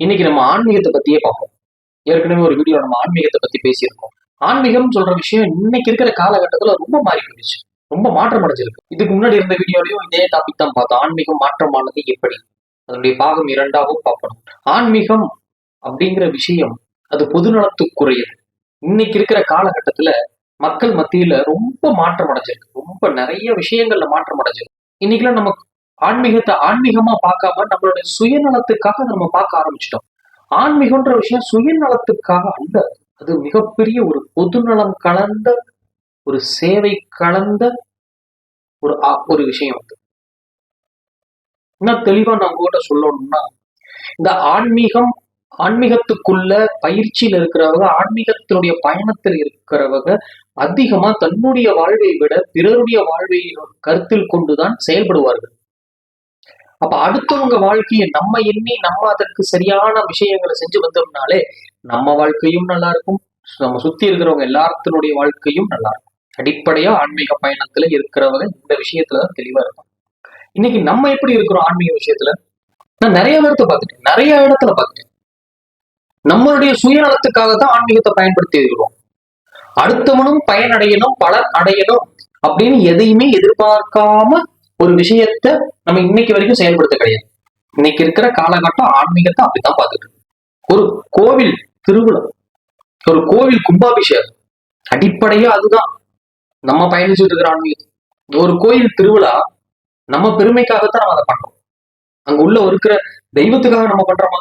இன்னைக்கு நம்ம ஆன்மீகத்தை பத்தியே பார்ப்போம். ஏற்கனவே ஒரு வீடியோ நம்ம ஆன்மீகத்தை பத்தி பேசியிருக்கோம். ஆன்மீகம் சொல்ற விஷயம் இன்னைக்கு இருக்கிற காலகட்டத்துல ரொம்ப மாறி போயிடுச்சு ரொம்ப மாற்றம் அடைஞ்சிருக்கு. இதுக்கு முன்னாடி இருந்த வீடியோலயும் இதே டாபிக் தான் பார்த்தோம். ஆன்மீகம் மாற்றமானது எப்படி? அதனுடைய பாகம் இரண்டாவும் பார்க்கணும். ஆன்மீகம் அப்படிங்கிற விஷயம் அது பொதுநலத்துக்குரியது. இன்னைக்கு இருக்கிற காலகட்டத்துல மக்கள் மத்தியில ரொம்ப மாற்றம் அடைஞ்சிருக்கு. ரொம்ப நிறைய விஷயங்கள்ல மாற்றம் அடைஞ்சிருக்கு. இன்னைக்குலாம் நம்ம ஆன்மீகத்தை ஆன்மீகமா பார்க்காம நம்மளுடைய சுயநலத்துக்காக நம்ம பார்க்க ஆரம்பிச்சிட்டோம். ஆன்மீகம்ன்ற விஷயம் சுயநலத்துக்காக அல்ல. அது மிகப்பெரிய ஒரு பொதுநலம் கலந்த ஒரு சேவை கலந்த ஒரு ஒரு விஷயம் அது. இன்னும் தெளிவா நான் உங்ககிட்ட சொல்லணும்னா இந்த ஆன்மீகம் ஆன்மீகத்துக்குள்ள பயிற்சியில இருக்கிறவங்க ஆன்மீகத்தினுடைய பயணத்தில் இருக்கிறவங்க அதிகமா தன்னுடைய வாழ்வை விட பிறருடைய வாழ்வை கருத்தில் கொண்டுதான் செயல்படுவார்கள். அப்ப அடுத்தவங்க வாழ்க்கையை நம்ம எண்ணி நம்ம அதற்கு சரியான விஷயங்களை செஞ்சு வந்தோம்னாலே நம்ம வாழ்க்கையும் நல்லா இருக்கும். நம்ம சுத்தி இருக்கிறவங்க எல்லாத்தினுடைய வாழ்க்கையும் நல்லா இருக்கும். அடிப்படையா ஆன்மீக பயணத்துல இருக்கிறவங்க இந்த விஷயத்துலதான் தெளிவா இருக்கும் இன்னைக்கு நம்ம எப்படி இருக்கிறோம் ஆன்மீக விஷயத்துல? நான் நிறைய பேர்த்த பார்த்துட்டேன். நிறைய இடத்துல பார்த்துட்டேன். நம்மளுடைய சுயநலத்துக்காக தான் ஆன்மீகத்தை பயன்படுத்தி இருக்கிறோம். அடுத்தவனும் பயனடையணும் பலன் அடையணும் அப்படின்னு எதையுமே எதிர்பார்க்காம ஒரு விஷயத்த நம்ம இன்னைக்கு வரைக்கும் செயல்படுத்த கிடையாது. இன்னைக்கு இருக்கிற காலகட்டம் ஆன்மீகத்தை அப்படித்தான் பார்த்துட்டு ஒரு கோவில் திருவிழா ஒரு கோவில் கும்பாபிஷேகம் அடிப்படையா அதுதான். நம்ம பயணிச்சுட்டு இருக்கிற ஆன்மீகம் ஒரு கோயில் திருவிழா நம்ம பெருமைக்காகத்தான் நம்ம அதை பண்றோம். அங்க உள்ள இருக்கிற தெய்வத்துக்காக நம்ம பண்றோமா?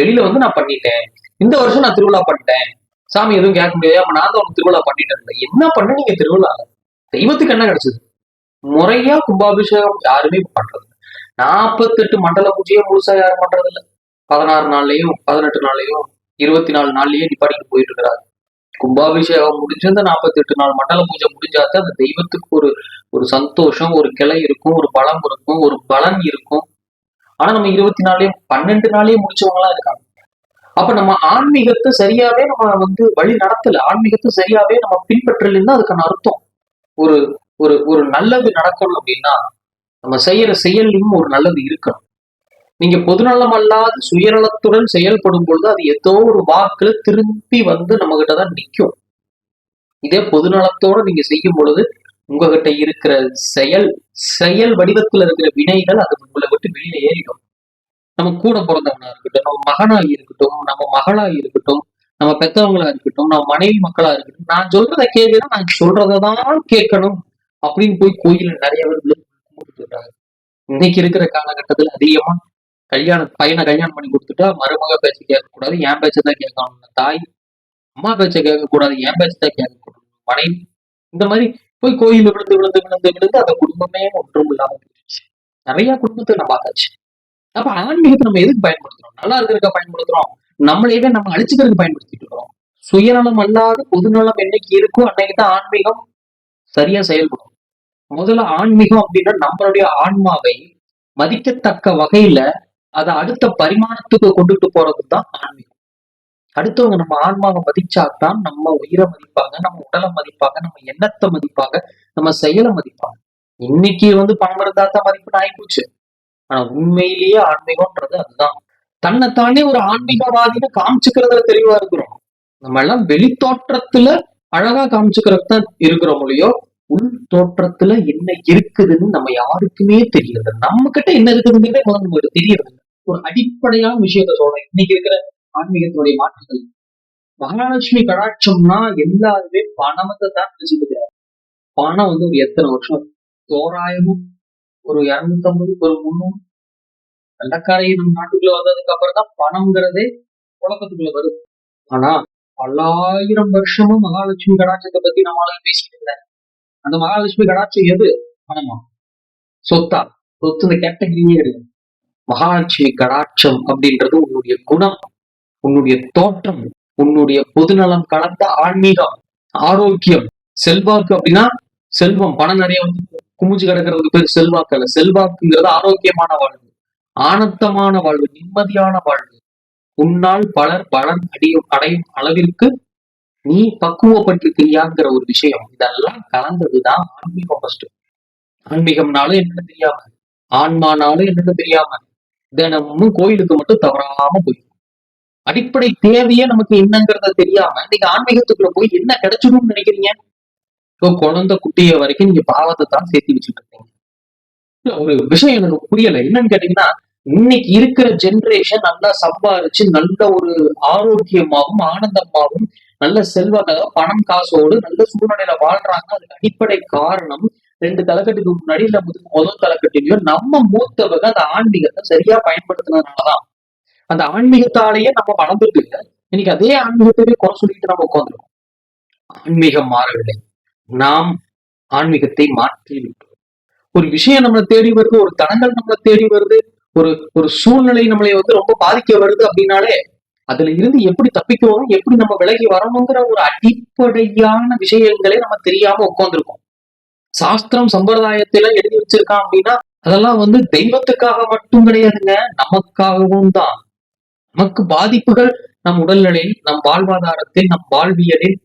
வெளியில வந்து நான் பண்ணிட்டேன். இந்த வருஷம் நான் திருவிழா பண்ணிட்டேன். சாமி எதுவும் கேட்க முடியாது. நான் தான் திருவிழா பண்ணிட்டேன். என்ன பண்ண நீங்க திருவிழா தெய்வத்துக்கு என்ன கிடைச்சது? முறையா கும்பாபிஷேகம் யாருமே பண்றது நாற்பத்தெட்டு மண்டல பூஜையை முழுசா யாரும் பண்றது இல்லை. பதினாறு நாள்லயும் பதினெட்டு நாள்லயும் இருபத்தி நாலு நாள்லயே நிப்பாடிக்கு போயிட்டு இருக்கிறாங்க கும்பாபிஷேகம் முடிஞ்சு அந்த நாற்பத்தெட்டு நாள் மண்டல பூஜை முடிஞ்சாதான் அந்த தெய்வத்துக்கு ஒரு ஒரு சந்தோஷம் ஒரு கிளை இருக்கும் ஒரு பலம் இருக்கும் ஒரு பலன் இருக்கும். ஆனா நம்ம இருபத்தி நாளையும் பன்னெண்டு நாளையும் முடிச்சவங்களா இருக்காங்க. அப்ப நம்ம ஆன்மீகத்தை சரியாவே நம்ம வந்து வழி நடத்தல. ஆன்மீகத்தை சரியாவே நம்ம பின்பற்றலைன்னு அதுக்கான அர்த்தம். ஒரு ஒரு ஒரு நல்லது நடக்கணும் அப்படின்னா நம்ம செய்யற செயல்லையும் ஒரு நல்லது இருக்கணும். நீங்க பொதுநலம் அல்லாத சுயநலத்துடன் செயல்படும் பொழுது அது ஏதோ ஒரு வாக்குல திரும்பி வந்து நம்ம கிட்டதான் நிற்கும் இதே பொதுநலத்தோட நீங்க செய்யும் பொழுது உங்ககிட்ட இருக்கிற செயல் செயல் வடிவத்துல இருக்கிற வினைகள் அது உங்களை விட்டு வெளியில ஏறிடும். நம்ம கூட பிறந்தவனா இருக்கட்டும் நம்ம மகனா இருக்கட்டும் நம்ம மகளா இருக்கட்டும் நம்ம பெத்தவங்களா இருக்கட்டும் நம்ம மனைவி மக்களா இருக்கட்டும் நான் சொல்றதை கேட்கணும் நான் சொல்றதான் கேட்கணும். அப்படின்னு போய் கோயில்ல நிறைய பேர் இருக்காங்க. இன்னைக்கு இருக்கிற காலகட்டத்துல அதிகமா கல்யாண பையனை கல்யாணம் பண்ணி கொடுத்துட்டா மருமக பேச்ச கேட்கக்கூடாது என் பேச்சை தான் கேட்கணும். தாய் அம்மா பேச்சை கேட்கக்கூடாது என் பேச்சை தான் கேட்கக்கூடாது. மனைவி இந்த மாதிரி போய் கோயில்ல விழுந்து விழுந்து விழுந்து விழுந்து அந்த குடும்பமே ஒன்றும் இல்லாம போயிடுச்சு. நிறைய குடும்பத்தை நம்ம பார்த்தாச்சு அப்ப ஆன்மீகத்தை நம்ம எதுக்கு பயன்படுத்துறோம்? நல்லா இருக்கிறதுக்கா பயன்படுத்துறோம். நம்மளையவே நம்ம அழிச்சுக்கிறதுக்கு பயன்படுத்திட்டு இருக்கிறோம். சுயநலம் அல்லாத பொதுநலம் என்னைக்கு இருக்கோ அன்னைக்கு தான் ஆன்மீகம் சரியா செயல்படும். முதல்ல ஆன்மீகம் அப்படின்னா நம்மளுடைய ஆன்மாவை மதிக்கத்தக்க வகையில அதை அடுத்த பரிமாணத்துக்கு கொண்டுட்டு போறது தான் ஆன்மீகம். அடுத்தவங்க நம்ம ஆன்மாவை மதிச்சாதான் நம்ம உயிரை மதிப்பாங்க நம்ம உடலை மதிப்பாங்க நம்ம எண்ணத்தை மதிப்பாங்க நம்ம செயலை மதிப்பாங்க. இன்னைக்கு வந்து பணம் இருந்தா தான் மதிப்புன்னு ஆயிப்போச்சு ஆனா உண்மையிலேயே ஆன்மீகம்ன்றது அதுதான். தன்னைத்தானே ஒரு ஆன்மீகவாதின்னு காமிச்சுக்கிறதுல தெளிவா இருக்கிறோம். நம்ம எல்லாம் வெளித்தோற்றத்துல அழகா காமிச்சுக்கிறது தான் இருக்கிறோம் மொழியோ உள் தோற்றத்துல என்ன இருக்குதுன்னு நம்ம யாருக்குமே தெரியல நம்ம கிட்ட என்ன இருக்குதுங்கிறதே முதல்ல நமக்கு தெரியறது ஒரு அடிப்படையான விஷயத்த சொல்றேன். இன்னைக்கு இருக்கிற ஆன்மீகத்தினுடைய மாற்றங்கள். மகாலட்சுமி கடாட்சம்னா எல்லாருமே பணத்தை தான் வச்சுக்கிறாங்க பணம் வந்து ஒரு எத்தனை வருஷம்? தோராயமும் ஒரு இருநூத்தம்பது ஒரு முந்நூறு. வெள்ளக்காரை நம்ம நாட்டுக்குள்ள வந்ததுக்கு அப்புறம் தான் பணம்ங்கிறதே புழக்கத்துக்குள்ள வருது. ஆனா பல்லாயிரம் வருஷமும் மகாலட்சுமி கடாட்சத்தை பத்தி நம்மளால பேசிட்டு இருந்தேன். அந்த மகாலட்சுமி கடாட்சம் எது? பணமா சொத்தா. சொத்து இந்த கேட்டகிரியே மகாலட்சுமி கடாட்சம் அப்படின்றது உன்னுடைய குணம் உன்னுடைய தோற்றம் உன்னுடைய பொதுநலம் கலந்த ஆன்மீகம் ஆரோக்கியம். செல்வாக்கு அப்படின்னா செல்வம். பணம் நிறைய வந்து குமிஞ்சு கிடக்கிறதுக்கு பேர் செல்வாக்கு அல்ல. செல்வாக்குங்கிறது ஆரோக்கியமான வாழ்வு ஆனந்தமான வாழ்வு நிம்மதியான வாழ்வு. உன்னால் பலர் பலன் அடியும் அடையும் அளவிற்கு நீ பக்குவப்பட்டிருக்கிறியாங்கிற ஒரு விஷயம். இதெல்லாம் கலந்ததுதான் ஆன்மீகம் ஃபர்ஸ்ட் ஆன்மீகம்னாலும் என்னன்னு தெரியாம ஆன்மானாலும் என்னன்னு தெரியாம தினமும் கோயிலுக்கு மட்டும் தவறாம போயிடும். அடிப்படை தேவையே நமக்கு என்னங்கிறத தெரியாம நீங்க ஆன்மீகத்துக்குள்ள போய் என்ன கிடைச்சிடும்னு நினைக்கிறீங்க? இப்போ குழந்தை குட்டிய வரைக்கும் நீங்க பாவத்தை தான் சேர்த்து வச்சுட்டு இருக்கீங்க ஒரு விஷயம் எனக்கு புரியல. என்னன்னு கேட்டீங்கன்னா இன்னைக்கு இருக்கிற ஜெனரேஷன் நல்லா சம்பாரிச்சு நல்ல ஒரு ஆரோக்கியமாகவும் ஆனந்தமாகவும் நல்ல செல்வ பணம் காசோடு நல்ல சூழ்நிலையில வாழ்றாங்க. அதுக்கு அடிப்படை காரணம். ரெண்டு தலைக்கட்டுக்கு முன்னாடி இல்ல முதல் தலைக்கட்டிலையோ நம்ம மூத்தவங்க அந்த ஆன்மீகத்தை சரியா பயன்படுத்தினதுனாலதான். அந்த ஆன்மீகத்தாலேயே நம்ம வளர்ந்துட்டு இன்னைக்கு அதே ஆன்மீகத்தையே குறை சொல்லிட்டு நம்ம உட்காந்துருக்கோம் ஆன்மீகம் மாறவில்லை. நாம் ஆன்மீகத்தை மாற்றி விட்டோம். ஒரு விஷயம் நம்மளை தேடி வருது ஒரு தனங்கள் நம்மளை தேடி வருது ஒரு ஒரு சூழ்நிலை நம்மளை வந்து ரொம்ப பாதிக்க வருது அப்படின்னாலே அதுல இருந்து எப்படி தப்பிக்கணும் எப்படி நம்ம விலகி வரணுங்கிற ஒரு அடிப்படையான விஷயங்களே நம்ம தெரியாம உட்காந்துருக்கோம் சாஸ்திரம் சம்பிரதாயத்தில எழுதி வச்சிருக்கான் அப்படின்னா அதெல்லாம் வந்து தெய்வத்துக்காக மட்டும் கிடையாதுங்க நமக்காகவும் தான். நமக்கு பாதிப்புகள் நம் உடல்நிலை நம் வாழ்வாதாரத்தில் நம் வாழ்வியலில்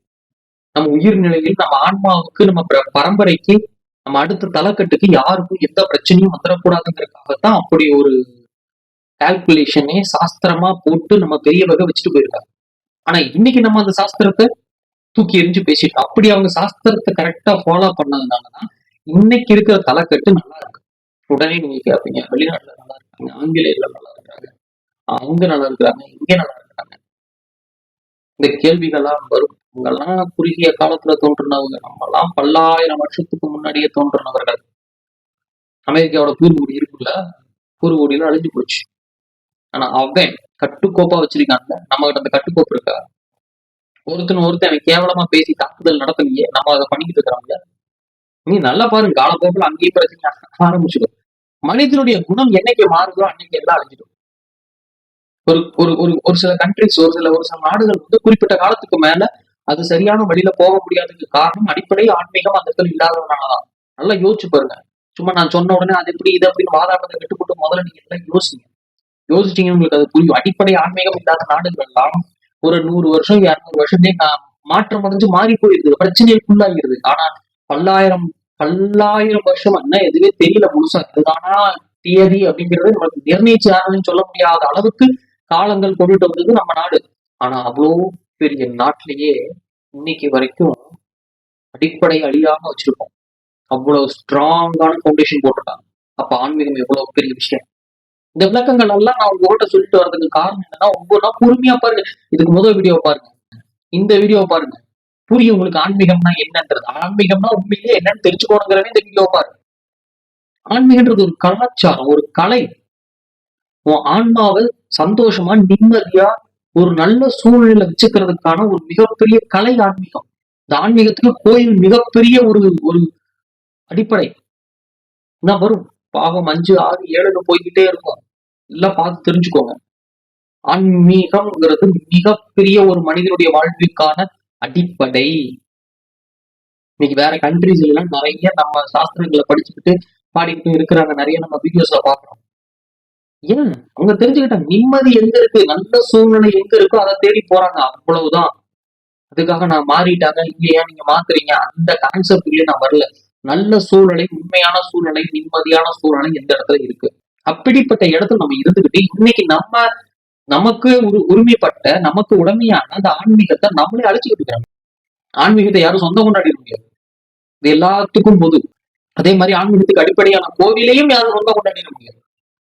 நம் உயிர்நிலையில் நம்ம ஆன்மாவுக்கு நம்ம பரம்பரைக்கு நம்ம அடுத்த தலைக்கட்டுக்கு யாருக்கும் எந்த பிரச்சனையும் வந்துடக்கூடாதுங்கிறதுக்காகத்தான் அப்படி ஒரு கால்குலேஷனே சாஸ்திரமா போட்டு நம்ம பெரிய வகை வச்சுட்டு போயிருக்காங்க ஆனா இன்னைக்கு நம்ம அந்த சாஸ்திரத்தை தூக்கி எறிஞ்சு பேசிட்டோம். அப்படி அவங்க சாஸ்திரத்தை கரெக்டா ஃபாலோ பண்ணதுனாலதான் இன்னைக்கு இருக்கிற தலைக்கட்டு நல்லா இருக்கு. உடனே நீங்க கேட்பீங்க வெளிநாட்டுல நல்லா இருக்காங்க ஆங்கிலேயர்ல நல்லா இருக்காங்க அவங்க நல்லா இருக்கிறாங்க இங்க நல்லா இருக்காங்க. இந்த கேள்விகள்லாம் வரும். இவங்கெல்லாம் குறுகிய காலத்துல தோன்றினவங்க நம்மலாம் பல்லாயிரம் வருஷத்துக்கு முன்னாடியே தோன்றினவர்கள். அமெரிக்காவோட பூர்வகுடி இருக்குல்ல? பூர்வகுடியில அழிஞ்சு போச்சு. ஆனா அவன் கட்டுக்கோப்பா வச்சிருக்கான்ல. நம்ம கிட்ட அந்த கட்டுக்கோப்பு இருக்கா? ஒருத்தன் ஒருத்தன் கேவலமா பேசி தாக்குதல் நடத்தலையே நம்ம அதை பண்ணிக்கிட்டு இருக்கிறாங்க நீ நல்லா பாருங்க காலப்போக்கில் அங்கேயும் பிரச்சனை ஆரம்பிச்சிடும். மனிதனுடைய குணம் என்னைக்கு மாறுதோ அன்னைக்கு எல்லாம் அழிஞ்சிடும். ஒரு ஒரு ஒரு ஒரு சில கண்ட்ரிஸ் ஒரு சில ஒரு சில நாடுகள் வந்து குறிப்பிட்ட காலத்துக்கு மேல அது சரியான வழியில போக முடியாததுக்கு காரணம் அடிப்படை ஆன்மீகம் அந்த இடத்துல இல்லாததுனாலதான். நல்லா யோசிச்சு பாருங்க. சும்மா நான் சொன்ன உடனே அது எப்படி இது அப்படின்னு வாதாட்டத்தை கட்டுப்பட்டு முதல்ல நீங்க எல்லாம் யோசிங்க. யோசிச்சீங்க உங்களுக்கு அது புரியும். அடிப்படை ஆன்மீகம் இல்லாத நாடுகள் எல்லாம் ஒரு நூறு வருஷம் இரநூறு வருஷமே மாற்றம் அடைஞ்சு மாறி போயிருது பிரச்சனைக்குள்ளாகிறது ஆனா பல்லாயிரம் பல்லாயிரம் வருஷம் என்ன எதுவே தெரியல முழுசா. இதுதானா தேதி அப்படிங்கிறது நமக்கு நிர்ணயிச்சாருன்னு சொல்ல முடியாத அளவுக்கு காலங்கள் கொண்டுட்டு வந்தது நம்ம நாடு. ஆனா அவ்வளோ பெரிய நாட்டிலேயே இன்னைக்கு வரைக்கும் அடிப்படை அழியாம வச்சிருக்கோம். அவ்வளவு ஸ்ட்ராங்கான ஃபவுண்டேஷன் போட்டிருக்காங்க. அப்ப ஆன்மீகம் எவ்வளவு பெரிய விஷயம்? இந்த விளக்கங்கள் எல்லாம் நான் உங்ககிட்ட சொல்லிட்டு வர்றதுக்கு காரணம் என்னன்னா ஒவ்வொன்றா பொறுமையா பாருங்க. இதுக்கு முதல் வீடியோ பாருங்க. இந்த வீடியோ பாருங்க. புரியும் உங்களுக்கு ஆன்மீகம்னா என்னன்றது. ஆன்மீகம்னா உண்மையிலேயே என்னன்னு தெரிஞ்சுக்கணுங்கிறவே இந்த வீடியோ பாருங்க. ஆன்மீகன்றது ஒரு கலாச்சாரம் ஒரு கலை. உன் ஆன்மாவை சந்தோஷமா நிம்மதியா ஒரு நல்ல சூழ்நிலை வச்சுக்கிறதுக்கான ஒரு மிகப்பெரிய கலை ஆன்மீகம். இந்த ஆன்மீகத்துக்கு கோயில் மிகப்பெரிய ஒரு ஒரு அடிப்படை. என்ன வரும்? பாவம் அஞ்சு ஆறு ஏழுன்னு போய்கிட்டே இருக்கும். எல்லாம் பார்த்து தெரிஞ்சுக்கோங்க. ஆன்மீகம்ங்கிறது மிகப்பெரிய ஒரு மனிதனுடைய வாழ்விற்கான அடிப்படை. இன்னைக்கு வேற கண்ட்ரிஸ் எல்லாம் நிறைய நம்ம சாஸ்திரங்களை படிச்சுக்கிட்டு பாடிக்கிட்டு இருக்கிறாங்க. நிறைய நம்ம வீடியோஸ்ல பாக்குறோம் ஏன்? அவங்க தெரிஞ்சுக்கிட்டாங்க. நிம்மதி எங்க இருக்கு? நல்ல சூழ்நிலை எங்க இருக்கோ அதை தேடி போறாங்க. அவ்வளவுதான். அதுக்காக நான் மாறிட்டாங்க. இல்லையா? நீங்க மாத்துறீங்க. அந்த கான்செப்ட்லயே நான் வரல. நல்ல சூழ்நிலை உண்மையான சூழ்நிலை நிம்மதியான சூழ்நிலை எந்த இடத்துல இருக்கு? அப்படிப்பட்ட இடத்துல நம்ம இருந்துகிட்டு இன்னைக்கு நம்ம நமக்கு ஒரு உரிமைப்பட்ட நமக்கு உடமையான அந்த ஆன்மீகத்தை நம்மளே அழைச்சிக்கிட்டு இருக்கிறாங்க ஆன்மீகத்தை யாரும் சொந்தம் கொண்டாடிட முடியாது. இது எல்லாத்துக்கும் பொது. அதே மாதிரி ஆன்மீகத்துக்கு அடிப்படையான கோவிலையும் யாரும் சொந்தம் கொண்டாடிட முடியாது.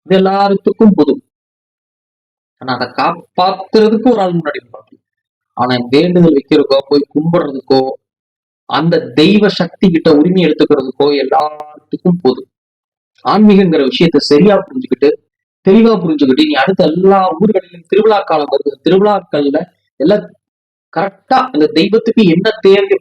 இது எல்லாத்துக்கும் பொது. ஆனா அதை காப்பாத்துறதுக்கு ஒரு ஆள் முன்னாடி ஆனா வேண்டுதல் வைக்கிறதுக்கோ போய் கும்பிடுறதுக்கோ அந்த தெய்வ சக்தி கிட்ட உரிமை எடுத்துக்கிறதுக்கோ எல்லாத்துக்கும் போதும். ஆன்மீகங்கிற விஷயத்த சரியா புரிஞ்சுக்கிட்டு தெளிவா புரிஞ்சுக்கிட்டு நீ அடுத்த எல்லா ஊர்களிலும் திருவிழா காலம் வருது. திருவிழாக்கள்ல எல்லாம் கரெக்டா அந்த தெய்வத்துக்கு என்ன தேவை?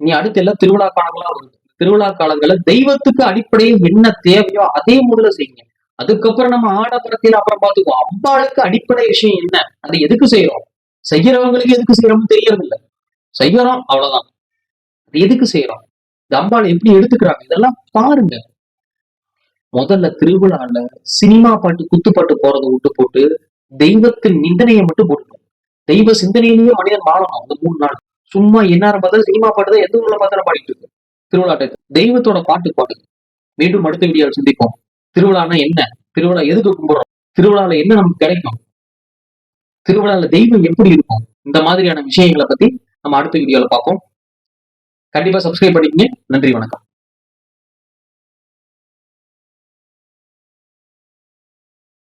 நீ அடுத்து எல்லாம் திருவிழா காலங்களா வருது. திருவிழா காலங்கள்ல தெய்வத்துக்கு அடிப்படையில் என்ன தேவையோ அதே முதல்ல செய்யுங்க. அதுக்கப்புறம் நம்ம ஆடம்பரத்தில் அப்புறம் பார்த்துக்குவோம். அம்பாளுக்கு அடிப்படை விஷயம் என்ன? அதை எதுக்கு செய்யறோம்? செய்யறவங்களுக்கு எதுக்கு செய்யறோம்னு தெரியறது செய்யறோம் அவ்வளவுதான். அது எதுக்கு செய்யறோம்? இந்த அம்பாள் எப்படி எடுத்துக்கிறாங்க? இதெல்லாம் பாருங்க. முதல்ல திருவிழால சினிமா பாட்டு குத்துப்பாட்டு போறதை விட்டு போட்டு தெய்வத்தின் நிந்தனையை மட்டும் போட்டுக்கணும். தெய்வ சிந்தனையிலேயே மனிதன் வாழணும். அந்த மூணு நாள். சும்மா எந்நேரம் பார்த்தா சினிமா பாட்டு தான் எந்த ஊர்ல பார்த்தாலும் பாடிட்டு இருக்கு. திருவிழா டைம் தெய்வத்தோட பாட்டு பாடு. மீண்டும் அடுத்த வீடியோவில் சந்திப்போம். திருவிழான்னா என்ன? திருவிழா எதுக்கு கும்பிடுறோம்? திருவிழால என்ன நமக்கு கிடைக்கும்? திருவிழால தெய்வம் எப்படி இருக்கும்? இந்த மாதிரியான விஷயங்களை பத்தி நம்ம அடுத்த வீடியோல பார்ப்போம். கண்டிப்பா சப்ஸ்கிரைப் பண்ணிக்கங்க. நன்றி வணக்கம்.